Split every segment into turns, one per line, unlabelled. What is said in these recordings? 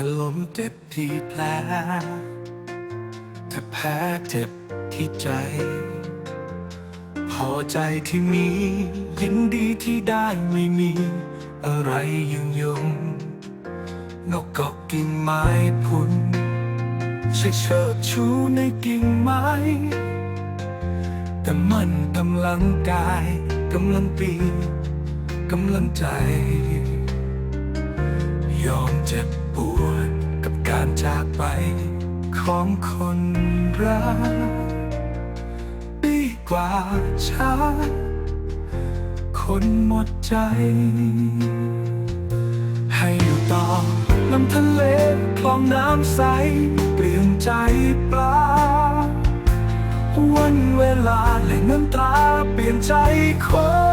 ถ้าล้มเจ็บที่แผลถ้าแพ้เจ็บที่ใจ พอใจที่มียินดีที่ได้ไม่มี อะไรยุ่งยงนกกาะกิ่งไม้พุนช่เชิดชูในกิ่งไม้แต่มันกำลังกายกำลังปีกำลังใจ ยอมเจ็บปวดกับการจากไปของคนรักดีกว่าช้าคนหมดใจ ให้อยู่ต่อลำทะเลคลองน้ำใส เปลี่ยนใจปลาวันเวลาและเงินตราเปลี่ยนใจคน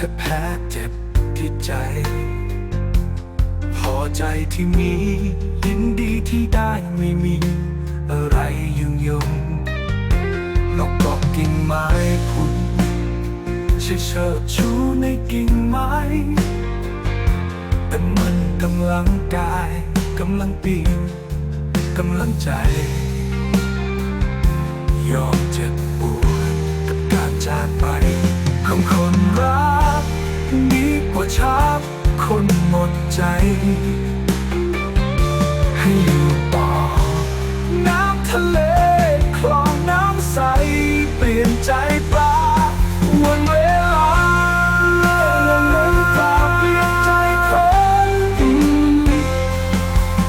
ถ้าแพ้เจ็บที่ใจ พอใจที่มียินดีที่ได้ไม่มี อะไรยุ่งยงนกกาะกิ่งไม้พุนใช่เชิดชูในกิ่งไม้แต่มันกำลังกายกำลังปีนกำลังใจ ยอมเจ็บปวดกับการจากไปของคนรัก นี้กว่าชาบคนหมดใจ ให้อยู่ต่อ น้ำทะเลคลองน้ำใส เปลี่ยนใจปลาวันเวลาเปลี่ยนใจคน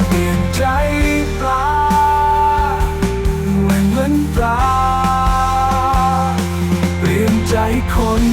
เปลี่ยนใจปลาเหมือนปลาเปลี่ยนใจคน